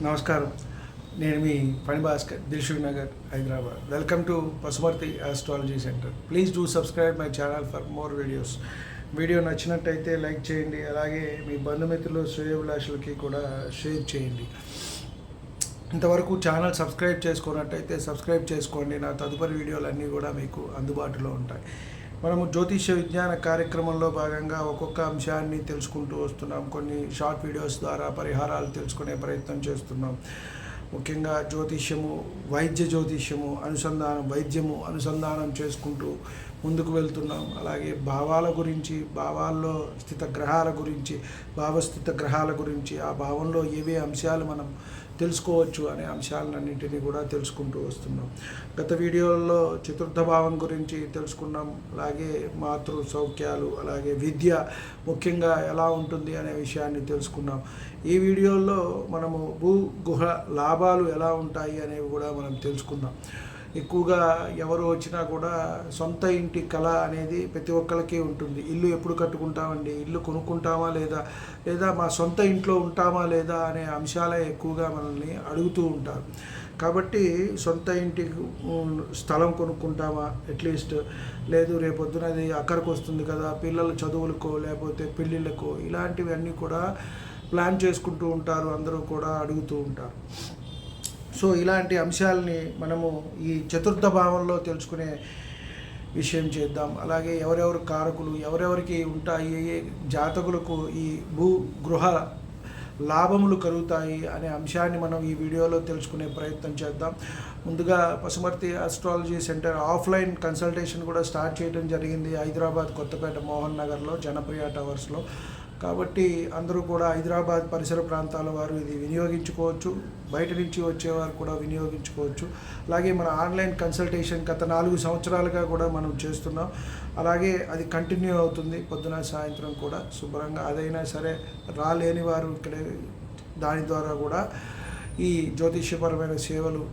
నమస్కారం. నేను మీ పని Bhaskar Dilsukh Nagar Hyderabad. Welcome to Pasumarthi astrology centre please do subscribe my channel for more videos video నచ్చినట్టయితే like చేయండి. అలాగే మీ బంధుమిత్రులు శ్రేయభిలాషులకి కూడా షేర్ చేయండి. ఇంతవరకు ఛానల్ సబ్స్క్రైబ్ చేసుకున్నట్టయితే సబ్స్క్రైబ్ చేసుకోండి. నా తదుపరి వీడియోలన్నీ కూడా మీకు అందుబాటులో ఉంటాయి. మనము జ్యోతిష్య విజ్ఞాన కార్యక్రమంలో భాగంగా ఒక్కొక్క అంశాన్ని తెలుసుకుంటూ వస్తున్నాం. కొన్ని షార్ట్ వీడియోస్ ద్వారా పరిహారాలు తెలుసుకునే ప్రయత్నం చేస్తున్నాం. ముఖ్యంగా జ్యోతిష్యము వైద్య జ్యోతిష్యము అనుసంధానం వైద్యము అనుసంధానం చేసుకుంటూ ముందుకు వెళ్తున్నాం. అలాగే భావాల గురించి భావాల్లో స్థిత గ్రహాల గురించి భావస్థిత గ్రహాల గురించి ఆ భావంలో ఏవే అంశాలు మనం తెలుసుకోవచ్చు అనే అంశాలన్నింటినీ కూడా తెలుసుకుంటూ వస్తున్నాం. గత వీడియోల్లో చతుర్థ భావం గురించి తెలుసుకున్నాం. అలాగే మాతృ సౌఖ్యాలు అలాగే విద్య ముఖ్యంగా ఎలా ఉంటుంది అనే విషయాన్ని తెలుసుకున్నాం. ఈ వీడియోల్లో మనము భూ గుహ లాభాలు ఎలా ఉంటాయి అనేవి కూడా మనం తెలుసుకుందాం. ఎక్కువగా ఎవరు వచ్చినా కూడా సొంత ఇంటి కళ అనేది ప్రతి ఒక్కరికి ఉంటుంది. ఇల్లు ఎప్పుడు కట్టుకుంటామండి? ఇల్లు కొనుక్కుంటామా లేదా? లేదా మా సొంత ఇంట్లో ఉంటామా లేదా అనే అంశాలే ఎక్కువగా మనల్ని అడుగుతూ ఉంటారు. కాబట్టి సొంత ఇంటి స్థలం కొనుక్కుంటామా అట్లీస్ట్? లేదు రేపొద్దున అది అక్కడికి వస్తుంది కదా పిల్లల చదువులకో లేకపోతే పెళ్ళిళ్ళకో ఇలాంటివన్నీ కూడా ప్లాన్ చేసుకుంటూ ఉంటారు. అందరూ కూడా అడుగుతూ ఉంటారు. సో ఇలాంటి అంశాలని మనము ఈ చతుర్థ భావంలో తెలుసుకునే విషయం చేద్దాం. అలాగే ఎవరెవరు కారకులు ఎవరెవరికి ఉంటాయి ఏ జాతకులకు ఈ భూ గృహ లాభములు కలుగుతాయి అనే అంశాన్ని మనం ఈ వీడియోలో తెలుసుకునే ప్రయత్నం చేద్దాం. ముందుగా Pasumarthi astrology centre offline consultation కూడా స్టార్ట్ చేయడం జరిగింది హైదరాబాద్ కొత్తపేట మోహన్ నగర్లో జనప్రియ టవర్స్లో. కాబట్టి అందరూ కూడా హైదరాబాద్ పరిసర ప్రాంతాల వారు ఇది వినియోగించుకోవచ్చు. బయట నుంచి వచ్చేవారు కూడా వినియోగించుకోవచ్చు. అలాగే మన ఆన్లైన్ కన్సల్టేషన్ గత నాలుగు సంవత్సరాలుగా కూడా మనం చేస్తున్నాం. అలాగే అది కంటిన్యూ అవుతుంది. పొద్దున సాయంత్రం కూడా శుభ్రంగా అదైనా సరే రాలేని వారు ఇక్కడ దాని ద్వారా కూడా ఈ జ్యోతిష్యపరమైన సేవలు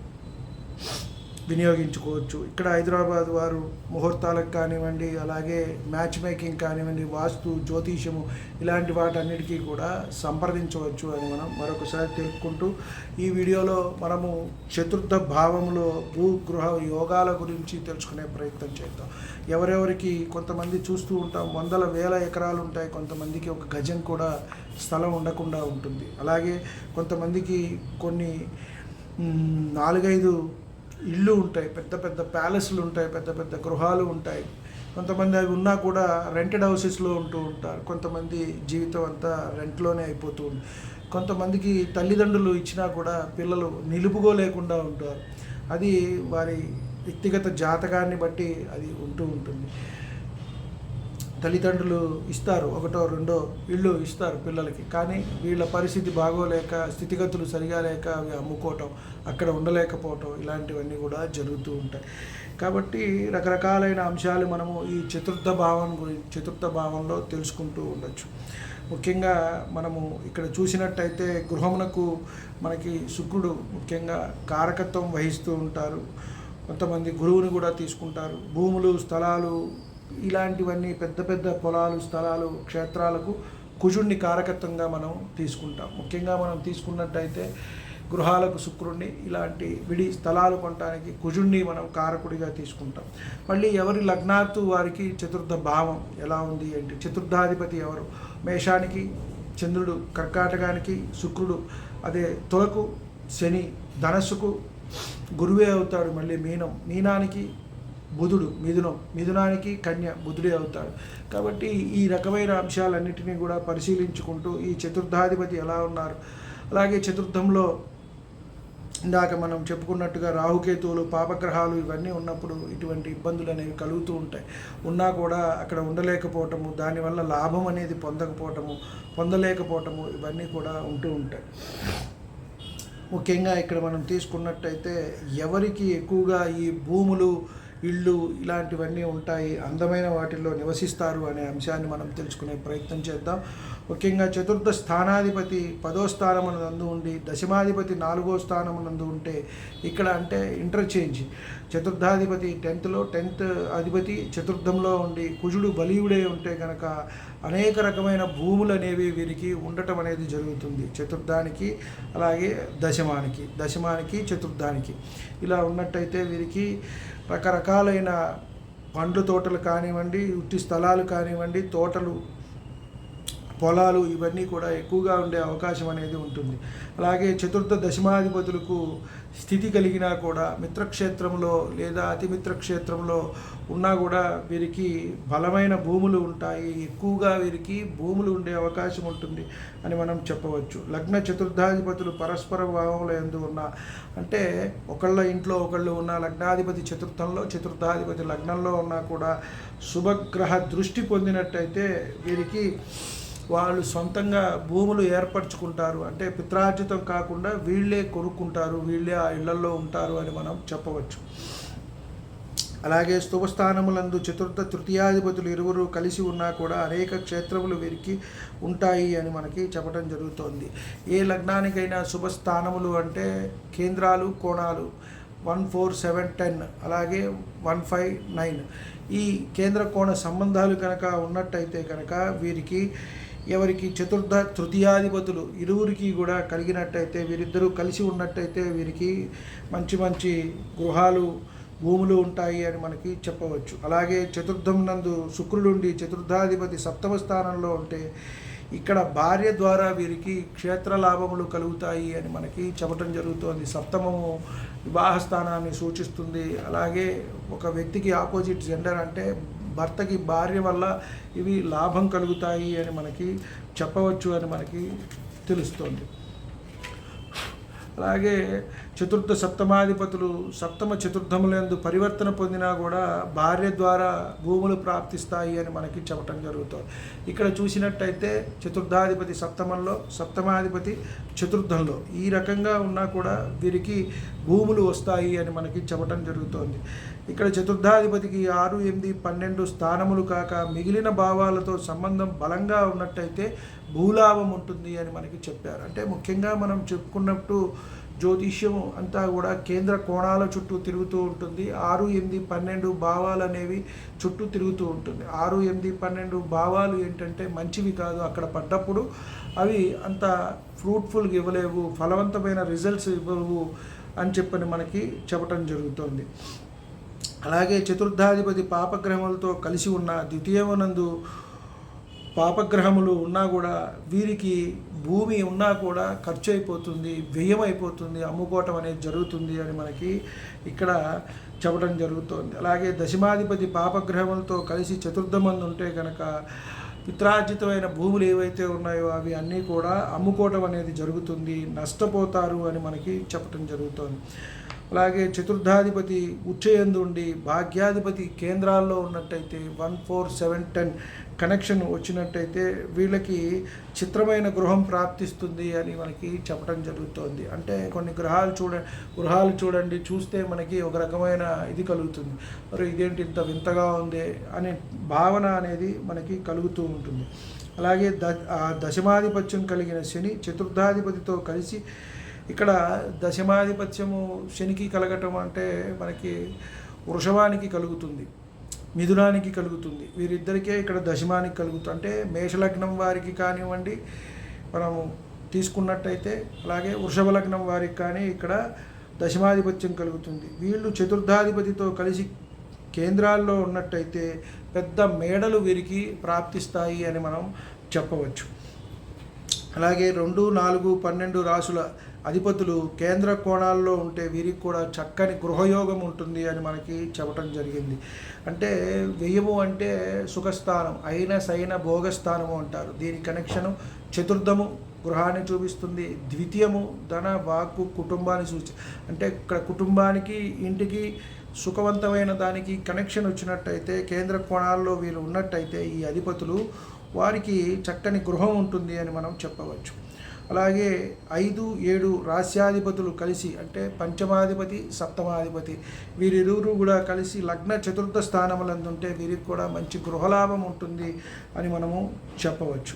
వినియోగించుకోవచ్చు. ఇక్కడ హైదరాబాద్ వారు ముహూర్తాలకు కానివ్వండి అలాగే మ్యాచ్ మేకింగ్ కానివ్వండి వాస్తు జ్యోతిషము ఇలాంటి వాటన్నిటికీ కూడా సంప్రదించవచ్చు అని మనం మరొకసారి తెలుపుకుంటూ ఈ వీడియోలో మనము చతుర్థ భావంలో భూగృహ యోగాల గురించి తెలుసుకునే ప్రయత్నం చేద్దాం. ఎవరెవరికి కొంతమంది చూస్తూ ఉంటాం వందల వేల ఎకరాలు ఉంటాయి కొంతమందికి ఒక గజం కూడా స్థలం ఉండకుండా ఉంటుంది. అలాగే కొంతమందికి కొన్ని నాలుగైదు ఇల్లు ఉంటాయి పెద్ద పెద్ద ప్యాలెస్లు ఉంటాయి పెద్ద పెద్ద గృహాలు ఉంటాయి. కొంతమంది అవి ఉన్నా కూడా రెంటెడ్ హౌసెస్లో ఉంటూ ఉంటారు. కొంతమంది జీవితం అంతా రెంట్లోనే అయిపోతూ ఉంది కొంతమందికి తల్లిదండ్రులు ఇచ్చినా కూడా పిల్లలు నిలుపుకోలేకుండా ఉంటారు. అది వారి వ్యక్తిగత జాతకాన్ని బట్టి అది ఉంటూ ఉంటుంది. తల్లిదండ్రులు ఇస్తారు ఒకటో రెండో ఇళ్ళు ఇస్తారు పిల్లలకి. కానీ వీళ్ళ పరిస్థితి బాగోలేక స్థితిగతులు సరిగా లేక అవి అమ్ముకోవటం అక్కడ ఉండలేకపోవటం ఇలాంటివన్నీ కూడా జరుగుతూ ఉంటాయి. కాబట్టి రకరకాలైన అంశాలు మనము ఈ చతుర్థ భావం గురించి చతుర్థ భావంలో తెలుసుకుంటూ ఉండొచ్చు. ముఖ్యంగా మనము ఇక్కడ చూసినట్టయితే గృహమునకు మనకి శుక్రుడు ముఖ్యంగా కారకత్వం వహిస్తూ ఉంటారు. కొంతమంది గురువుని కూడా తీసుకుంటారు. భూములు స్థలాలు ఇలాంటివన్నీ పెద్ద పెద్ద పొలాలు స్థలాలు క్షేత్రాలకు కుజుడిని కారకత్వంగా మనం తీసుకుంటాం. ముఖ్యంగా మనం తీసుకున్నట్టయితే గృహాలకు శుక్రుణ్ణి ఇలాంటి విడి స్థలాలు కొనడానికి కుజుణ్ణి మనం కారకుడిగా తీసుకుంటాం. మళ్ళీ ఎవరి లగ్నాత్తు వారికి చతుర్థ భావం ఎలా ఉంది ఏంటి చతుర్థాధిపతి ఎవరు? మేషానికి చంద్రుడు కర్కాటకానికి శుక్రుడు అదే తులకు శని ధనస్సుకు గురువే అవుతాడు మళ్ళీ మీనం. మీనానికి బుధుడు మిథునం మిథునానికి కన్య బుధుడే అవుతాడు. కాబట్టి ఈ రకమైన అంశాలన్నిటినీ కూడా పరిశీలించుకుంటూ ఈ చతుర్థాధిపతి ఎలా ఉన్నారు? అలాగే చతుర్థంలో ఇందాక మనం చెప్పుకున్నట్టుగా రాహుకేతువులు పాపగ్రహాలు ఇవన్నీ ఉన్నప్పుడు ఇటువంటి ఇబ్బందులు అనేవి కలుగుతూ ఉంటాయి. ఉన్నా కూడా అక్కడ ఉండలేకపోవటము దానివల్ల లాభం అనేది పొందకపోవటము పొందలేకపోవటము ఇవన్నీ కూడా ఉంటూ ఉంటాయి. ముఖ్యంగా ఇక్కడ మనం తీసుకున్నట్టయితే ఎవరికి ఎక్కువగా ఈ భూములు ఇళ్ళు ఇలాంటివన్నీ ఉంటాయి అందమైన వాటిల్లో నివసిస్తారు అనే అంశాన్ని మనం తెలుసుకునే ప్రయత్నం చేద్దాం. ముఖ్యంగా చతుర్థ స్థానాధిపతి పదో స్థానమునందు ఉండి దశమాధిపతి నాలుగో స్థానమునందు ఉంటే ఇక్కడ అంటే ఇంటర్చేంజ్ చతుర్థాధిపతి టెన్త్లో టెన్త్ అధిపతి చతుర్థంలో ఉండి కుజుడు బలీయుడే ఉంటే కనుక అనేక రకమైన భూములు అనేవి వీరికి ఉండటం అనేది జరుగుతుంది. చతుర్థానికి అలాగే దశమానికి దశమానికి చతుర్థానికి. ఇలా ఉన్నట్టయితే వీరికి రకరకాలైన పండ్ల తోటలు కానివ్వండి ఉట్టి స్థలాలు కానివ్వండి తోటలు పొలాలు ఇవన్నీ కూడా ఎక్కువగా ఉండే అవకాశం అనేది ఉంటుంది. అలాగే చతుర్థ దశమాధిపతులకు స్థితి కలిగినా కూడా మిత్రక్షేత్రంలో లేదా అతి మిత్రక్షేత్రంలో ఉన్నా కూడా వీరికి బలమైన భూములు ఉంటాయి. ఎక్కువగా వీరికి భూములు ఉండే అవకాశం ఉంటుంది అని మనం చెప్పవచ్చు. లగ్న చతుర్థాధిపతులు పరస్పర భావంలో ఎందు ఉన్న అంటే ఒకళ్ళ ఇంట్లో ఒకళ్ళు ఉన్న లగ్నాధిపతి చతుర్థంలో చతుర్థాధిపతి లగ్నంలో ఉన్నా కూడా శుభగ్రహ దృష్టి పొందినట్టయితే వీరికి వాళ్ళు సొంతంగా భూములు ఏర్పరచుకుంటారు. అంటే పిత్రార్జితం కాకుండా వీళ్ళే కొనుక్కుంటారు వీళ్ళే ఆ ఇళ్ళలో ఉంటారు అని మనం చెప్పవచ్చు. అలాగే స్థూపస్థానములందు చతుర్థ తృతీయాధిపతులు ఇరువురు కలిసి ఉన్నా కూడా అనేక క్షేత్రములు వీరికి ఉంటాయి అని మనకి చెప్పడం జరుగుతోంది. ఏ లగ్నానికైనా శుభస్థానములు అంటే కేంద్రాలు కోణాలు వన్ ఫోర్ సెవెన్ టెన్ అలాగే వన్ ఫైవ్ నైన్. ఈ కేంద్ర కోణ సంబంధాలు కనుక ఉన్నట్టయితే కనుక వీరికి ఎవరికి చతుర్థ తృతీయాధిపతులు ఇరువురికి కూడా కలిగినట్టయితే వీరిద్దరూ కలిసి ఉన్నట్టయితే వీరికి మంచి మంచి గృహాలు భూములు ఉంటాయి అని మనకి చెప్పవచ్చు. అలాగే చతుర్థం నందు శుక్రుడుండి చతుర్థాధిపతి సప్తమ స్థానంలో ఉంటే ఇక్కడ భార్య ద్వారా వీరికి క్షేత్ర లాభములు కలుగుతాయి అని మనకి చెప్పడం జరుగుతోంది. సప్తమము వివాహ స్థానాన్ని సూచిస్తుంది. అలాగే ఒక వ్యక్తికి ఆపోజిట్ జెండర్ అంటే భర్తకి భార్య వల్ల ఇవి లాభం కలుగుతాయి అని మనకి చెప్పవచ్చు అని మనకి తెలుస్తోంది. అలాగే చతుర్థ సప్తమాధిపతులు సప్తమ చతుర్థములందు పరివర్తన పొందినా కూడా భార్య ద్వారా భూములు ప్రాప్తిస్తాయి అని మనకి చెప్పటం జరుగుతుంది. ఇక్కడ చూసినట్టయితే చతుర్థాధిపతి సప్తమంలో సప్తమాధిపతి చతుర్థంలో ఈ రకంగా ఉన్నా కూడా వీరికి భూములు వస్తాయి అని మనకి చెప్పటం జరుగుతోంది. ఇక్కడ చతుర్థాధిపతికి ఆరు ఎనిమిది పన్నెండు స్థానములు కాక మిగిలిన భావాలతో సంబంధం బలంగా ఉన్నట్టయితే భూలాభం ఉంటుంది అని మనకి చెప్పారు. అంటే ముఖ్యంగా మనం చెప్పుకున్నట్టు జ్యోతిష్యం అంతా కూడా కేంద్ర కోణాల చుట్టూ తిరుగుతూ ఉంటుంది. ఆరు ఎనిమిది పన్నెండు భావాలు అనేవి చుట్టూ తిరుగుతూ ఉంటుంది. ఆరు ఎనిమిది పన్నెండు భావాలు ఏంటంటే మంచివి కాదు. అక్కడ పడ్డప్పుడు అవి అంత ఫ్రూట్ఫుల్గా ఇవ్వలేవు ఫలవంతమైన రిజల్ట్స్ ఇవ్వవు అని చెప్పని మనకి చెప్పటం జరుగుతుంది. అలాగే చతుర్థాధిపతి పాపగ్రహములతో కలిసి ఉన్న ద్వితీయమునందు పాపగ్రహములు ఉన్నా కూడా వీరికి భూమి ఉన్నా కూడా ఖర్చు అయిపోతుంది వ్యయం అయిపోతుంది అమ్ముకోవటం అనేది జరుగుతుంది అని మనకి ఇక్కడ చెప్పడం జరుగుతోంది. అలాగే దశమాధిపతి పాపగ్రహములతో కలిసి చతుర్థమంది ఉంటే కనుక పిత్రార్జితమైన భూములు ఏవైతే ఉన్నాయో అవి అన్నీ కూడా అమ్ముకోవటం అనేది జరుగుతుంది నష్టపోతారు అని మనకి చెప్పటం జరుగుతోంది. అలాగే చతుర్థాధిపతి ఉచ్చయందు ఉండి భాగ్యాధిపతి కేంద్రాల్లో ఉన్నట్టయితే one four seven ten connection వచ్చినట్టయితే వీళ్ళకి చిత్రమైన గృహం ప్రాప్తిస్తుంది అని మనకి చెప్పడం జరుగుతోంది. అంటే కొన్ని గ్రహాలు చూడ గృహాలు చూడండి చూస్తే మనకి ఒక రకమైన ఇది కలుగుతుంది. మరి ఇదేంటి ఇంత వింతగా ఉంది అనే భావన అనేది మనకి కలుగుతూ ఉంటుంది. అలాగే ద దశమాధిపత్యం కలిగిన శని చతుర్థాధిపతితో కలిసి ఇక్కడ దశమాధిపత్యము శనికి కలగటం అంటే మనకి వృషభానికి కలుగుతుంది. మిథునానికి కలుగుతుంది. వీరిద్దరికే ఇక్కడ దశమానికి కలుగుతుంది. అంటే మేషలగ్నం వారికి కానివ్వండి మనము తీసుకున్నట్టయితే అలాగే వృషభ లగ్నం వారికి కానీ ఇక్కడ దశమాధిపత్యం కలుగుతుంది. వీళ్ళు చతుర్థాధిపతితో కలిసి కేంద్రాల్లో ఉన్నట్టయితే పెద్ద మేడలు వీరికి ప్రాప్తిస్తాయి అని మనం చెప్పవచ్చు. అలాగే రెండు నాలుగు పన్నెండు రాసుల అధిపతులు కేంద్ర కోణాల్లో ఉంటే వీరికి కూడా చక్కని గృహయోగం ఉంటుంది అని మనకి చెప్పటం జరిగింది. అంటే వ్యయము అంటే సుఖస్థానం అయిన సైన భోగస్థానము అంటారు. దీని కనెక్షను చతుర్థము గృహాన్ని చూపిస్తుంది ద్వితీయము ధన వాక్కు కుటుంబాన్ని సూచి అంటే ఇక్కడ కుటుంబానికి ఇంటికి సుఖవంతమైన దానికి కనెక్షన్ వచ్చినట్టయితే కేంద్ర కోణాల్లో వీరు ఉన్నట్టయితే ఈ అధిపతులు వారికి చక్కని గృహం ఉంటుంది అని మనం చెప్పవచ్చు. అలాగే ఐదు ఏడు రాస్యాధిపతులు కలిసి అంటే పంచమాధిపతి సప్తమాధిపతి వీరిరువురు కూడా కలిసి లగ్న చతుర్థ స్థానములందుంటే వీరికి కూడా మంచి గృహలాభం ఉంటుంది అని మనము చెప్పవచ్చు.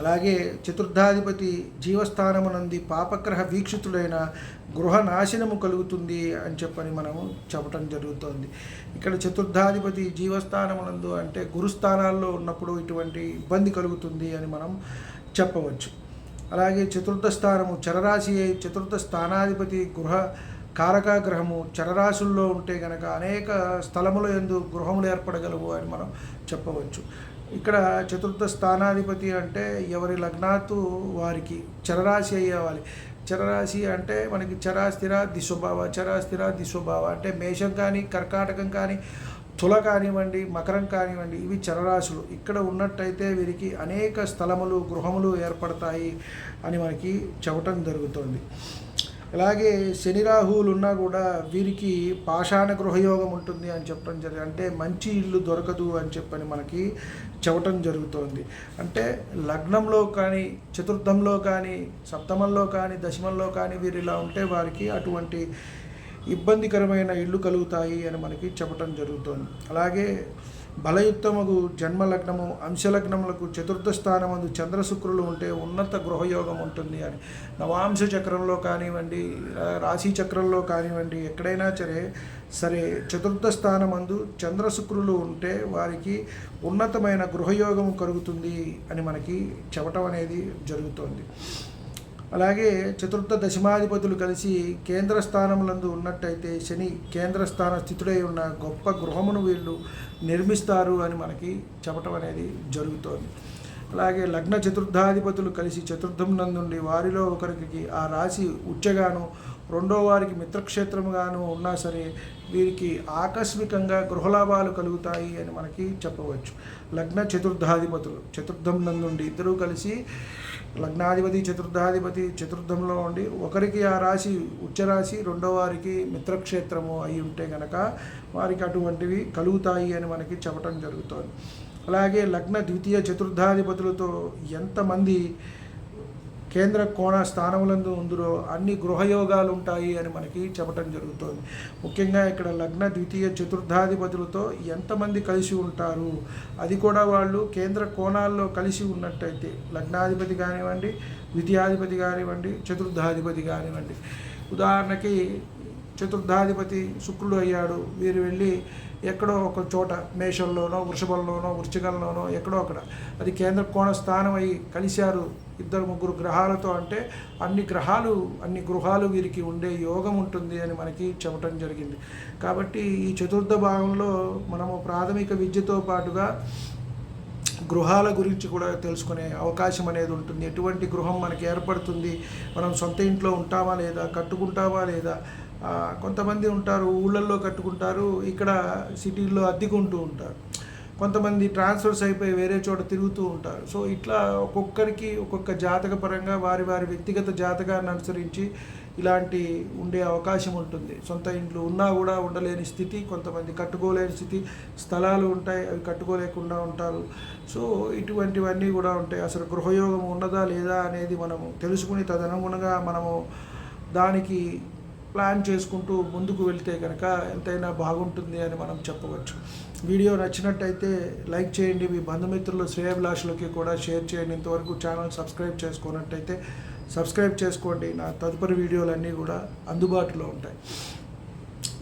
అలాగే చతుర్థాధిపతి జీవస్థానమునంది పాపగ్రహ వీక్షితుడైన గృహ నాశనము కలుగుతుంది అని చెప్పని మనము చెప్పటం జరుగుతోంది. ఇక్కడ చతుర్థాధిపతి జీవస్థానమునందు అంటే గురుస్థానాల్లో ఉన్నప్పుడు ఇటువంటి ఇబ్బంది కలుగుతుంది అని మనం చెప్పవచ్చు. అలాగే చతుర్థ స్థానము చరరాశి చతుర్థ స్థానాధిపతి గృహ కారక గ్రహము చరరాశుల్లో ఉంటే కనుక అనేక స్థలముల ఎందు గృహములు ఏర్పడగలవు అని మనం చెప్పవచ్చు. ఇక్కడ చతుర్థ స్థానాధిపతి అంటే ఎవరి లగ్నాతు వారికి చరరాశి అయ్యేవాలి చరరాశి అంటే మనకి చరాస్థిర దిశోభావ చరాస్థిర దిశోభావ అంటే మేషం కానీ కర్కాటకం కానీ తుల కానివ్వండి మకరం కానివ్వండి ఇవి చరరాశులు. ఇక్కడ ఉన్నట్టయితే వీరికి అనేక స్థలములు గృహములు ఏర్పడతాయి అని మనకి చెప్పటం జరుగుతుంది. అలాగే శని రాహువులు ఉన్నా కూడా వీరికి పాషాణ గృహయోగం ఉంటుంది అని చెప్పడం జరిగింది. అంటే మంచి ఇల్లు దొరకదు అని చెప్పని మనకి చెప్పటం జరుగుతోంది. అంటే లగ్నంలో కానీ చతుర్థంలో కానీ సప్తమంలో కానీ దశమంలో కానీ వీరు ఇలా ఉంటే వారికి అటువంటి ఇబ్బందికరమైన ఇళ్ళు కలుగుతాయి అని మనకి చెప్పటం జరుగుతుంది. అలాగే బలయుత్తముకు జన్మలగ్నము అంశలగ్నములకు చతుర్థ స్థానమందు చంద్రశుక్రులు ఉంటే ఉన్నత గృహయోగం ఉంటుంది అని. నవాంశ చక్రంలో కానివ్వండి రాశి చక్రంలో కానివ్వండి ఎక్కడైనా సరే సరే చతుర్థ స్థానమందు చంద్రశుక్రులు ఉంటే వారికి ఉన్నతమైన గృహయోగం కలుగుతుంది అని మనకి చెప్పటం అనేది జరుగుతోంది. అలాగే చతుర్థ దశమాధిపతులు కలిసి కేంద్ర స్థానములందు ఉన్నట్టయితే శని కేంద్ర స్థాన స్థితుడై ఉన్న గొప్ప గృహమును వీళ్ళు నిర్మిస్తారు అని మనకి చెప్పటం అనేది జరుగుతోంది. అలాగే లగ్న చతుర్థాధిపతులు కలిసి చతుర్థం నందుండి వారిలో ఒకరికి ఆ రాశి ఉచ్చగాను రెండో వారికి మిత్రక్షేత్రముగాను ఉన్నా సరే వీరికి ఆకస్మికంగా గృహలాభాలు కలుగుతాయి అని మనకి చెప్పవచ్చు. లగ్న చతుర్థాధిపతులు చతుర్థం నందుండి ఇద్దరూ కలిసి లగ్నాధిపతి చతుర్థాధిపతి చతుర్థంలో ఉండి ఒకరికి ఆ రాశి ఉచ్చరాశి రెండో వారికి మిత్రక్షేత్రము అయి ఉంటే గనక వారికి అటువంటివి కలుగుతాయి అని మనకి చెప్పటం జరుగుతుంది. అలాగే లగ్న ద్వితీయ చతుర్థాధిపతులతో ఎంతమంది కేంద్ర కోణ స్థానములందు ఉందిరో అన్ని గృహయోగాలు ఉంటాయి అని మనకి చెప్పటం జరుగుతుంది. ముఖ్యంగా ఇక్కడ లగ్న ద్వితీయ చతుర్థాధిపతులతో ఎంతమంది కలిసి ఉంటారు? అది కూడా వాళ్ళు కేంద్ర కోణాల్లో కలిసి ఉన్నట్టయితే లగ్నాధిపతి కానివ్వండి ద్వితీయాధిపతి కానివ్వండి చతుర్థాధిపతి కానివ్వండి. ఉదాహరణకి చతుర్థాధిపతి శుక్రుడు అయ్యాడు. వీరు వెళ్ళి ఎక్కడో ఒక చోట మేషంలోనో వృషభంలోనో వృశ్చికంలోనో ఎక్కడో అక్కడ. అది కేంద్ర కోణ స్థానం అయి కలిశారు ఇద్దరు ముగ్గురు గ్రహాలతో అంటే అన్ని గ్రహాలు అన్ని గృహాలు వీరికి ఉండే యోగం ఉంటుంది అని మనకి చెప్పటం జరిగింది. కాబట్టి ఈ చతుర్థ భాగంలో మనము ప్రాథమిక విద్యతో పాటుగా గృహాల గురించి కూడా తెలుసుకునే అవకాశం అనేది ఉంటుంది. ఎటువంటి గృహం మనకి ఏర్పడుతుంది? మనం సొంత ఇంట్లో ఉంటామా లేదా? కట్టుకుంటామా లేదా? కొంతమంది ఉంటారు ఊళ్ళల్లో కట్టుకుంటారు ఇక్కడ సిటీల్లో అద్దెకుంటూ ఉంటారు. కొంతమంది ట్రాన్స్ఫర్స్ అయిపోయి వేరే చోట తిరుగుతూ ఉంటారు. సో ఇట్లా ఒక్కొక్కరికి ఒక్కొక్క జాతక పరంగా వారి వారి వ్యక్తిగత జాతకాన్ని అనుసరించి ఇలాంటి ఉండే అవకాశం ఉంటుంది. సొంత ఇంట్లో ఉన్నా కూడా ఉండలేని స్థితి కొంతమంది కట్టుకోలేని స్థితి స్థలాలు ఉంటాయి అవి కట్టుకోలేకుండా ఉంటారు. సో ఇటువంటివన్నీ కూడా ఉంటాయి. అసలు గృహయోగం ఉన్నదా లేదా అనేది మనము తెలుసుకుని తదనుగుణంగా మనము దానికి ప్లాన్ చేసుకుంటూ ముందుకు వెళ్తే కనుక ఎంతైనా బాగుంటుంది అని మనం చెప్పవచ్చు. వీడియో నచ్చినట్టయితే లైక్ చేయండి. మీ బంధుమిత్రులు శ్రేయభిలాషులకి కూడా షేర్ చేయండి. ఇంతవరకు ఛానల్ సబ్స్క్రైబ్ చేసుకున్నట్టయితే సబ్స్క్రైబ్ చేసుకోండి. నా తదుపరి వీడియోలన్నీ కూడా అందుబాటులో ఉంటాయి.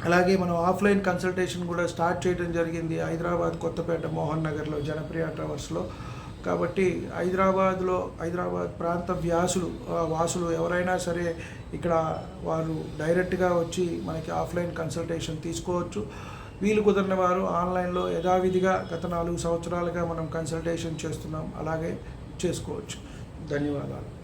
అలాగే మనం ఆఫ్లైన్ కన్సల్టేషన్ కూడా స్టార్ట్ చేయడం జరిగింది. హైదరాబాద్ కొత్తపేట మోహన్ నగర్లో జనప్రియ ట్రావర్స్లో కాబట్టి హైదరాబాద్లో హైదరాబాద్ ప్రాంత వ్యాసులు వాసులు ఎవరైనా సరే ఇక్కడ వారు డైరెక్ట్గా వచ్చి మనకి ఆఫ్లైన్ కన్సల్టేషన్ తీసుకోవచ్చు. వీలు కుదిరిన వారు ఆన్లైన్లో యథావిధిగా గత నాలుగు సంవత్సరాలుగా మనం కన్సల్టేషన్ చేస్తున్నాం. అలాగే చేసుకోవచ్చు. ధన్యవాదాలు.